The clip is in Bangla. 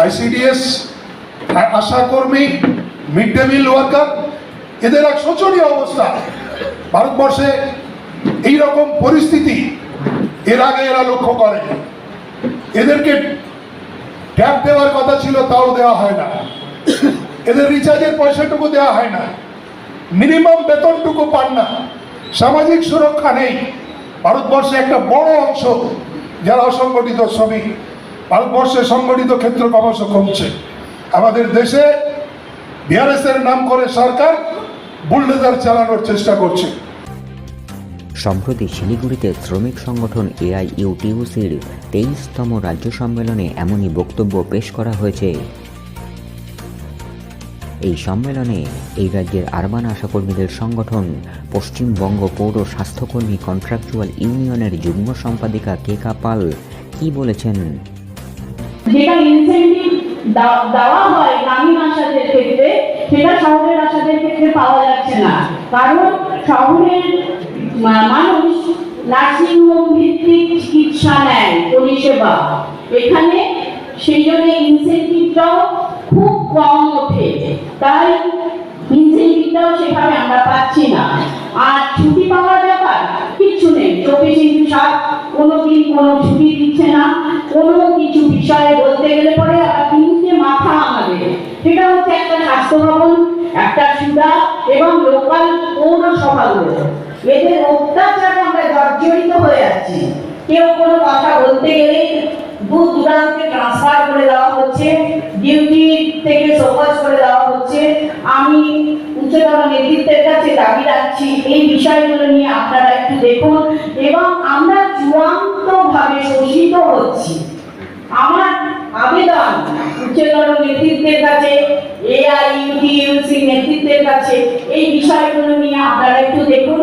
আর আশা কর্মী মিড ডে মিল ওয়ার্কার এদের এক শোচনীয় অবস্থা। ভারতবর্ষে এই রকম পরিস্থিতি, এর আগে এরা লক্ষ্য করে এদেরকে ট্যাপ দেওয়ার কথা ছিল, তাও দেওয়া হয় না। এদের রিচার্জের পয়সাটুকু দেওয়া হয় না। মিনিমাম বেতনটুকু পান না। সামাজিক সুরক্ষা নেই। ভারতবর্ষে একটা বড় অংশ, যারা অসংগঠিত শ্রমিক ভারতবর্ষে সংগঠিত ক্ষেত্র ক্রমশ কমছে। আমাদের দেশে বিআরএস এর নাম করে সরকার বুলডোজার চালানোর চেষ্টা করছে। সম্প্রতি শিলিগুড়িতে শ্রমিক সংগঠন এআইইউটিউসির তেইশতম রাজ্য সম্মেলনে এমনই বক্তব্য পেশ করা হয়েছে। এই সম্মেলনে এই রাজ্যের আরবান আশাকর্মীদের সংগঠন, পশ্চিমবঙ্গ পৌর স্বাস্থ্যকর্মী কন্ট্রাকচুয়াল ইউনিয়নের যুগ্ম সম্পাদিকা কেকা পাল কি বলেছেন? যেটা ইনসেন্টিভ দেওয়া হয় গ্রামীণ আশাদের ক্ষেত্রে, সেটা শহরের আশাদের ক্ষেত্রে পাওয়া যাচ্ছে না। কারণ শহরের মানুষ নার্সিং হোম ভিত্তিক চিকিৎসা নেয়, পরিষেবা। এখানে সেই জন্য ইনসেন্টিভটাও খুব কম ওঠে। তাই ইনসেন্টিভটাও সেভাবে আমরা পাচ্ছি না। আর ছুটি পাওয়ার ব্যাপার কিচ্ছু নেই। চব্বিশ ইঞ্চি সাত, কোনো দিন কোনো ছুটি দিচ্ছে না, কোনো কিছু বিষয়ে বলতে গেলে পরে আবার তিনটে মাথা আমাদের। সেটা হচ্ছে একটা স্বাস্থ্য ভবন, একটা সুদা এবং লোকাল পৌরসভাগুলো এদের অত্যাচারে আমরা জর্জরিত হয়ে যাচ্ছি। কেউ কোনো কথা বলতে গেলে দূর দূরান্তে ট্রান্সফার করে দেওয়া হচ্ছে ডিউটি থেকে সোকাস করে দেওয়া হচ্ছে। আমি উচ্চতর নেতৃত্বের কাছে দাবি রাখছি, এই বিষয়গুলো নিয়ে আপনারা একটু দেখুন। এবং আমরা চূড়ান্তভাবে শোষিত হচ্ছি। আমার আবেদন উচ্চতর নেতৃত্বের কাছে এআইইউটিউসি নেতৃত্বের কাছে এই বিষয়গুলো নিয়ে আপনারা একটু দেখুন।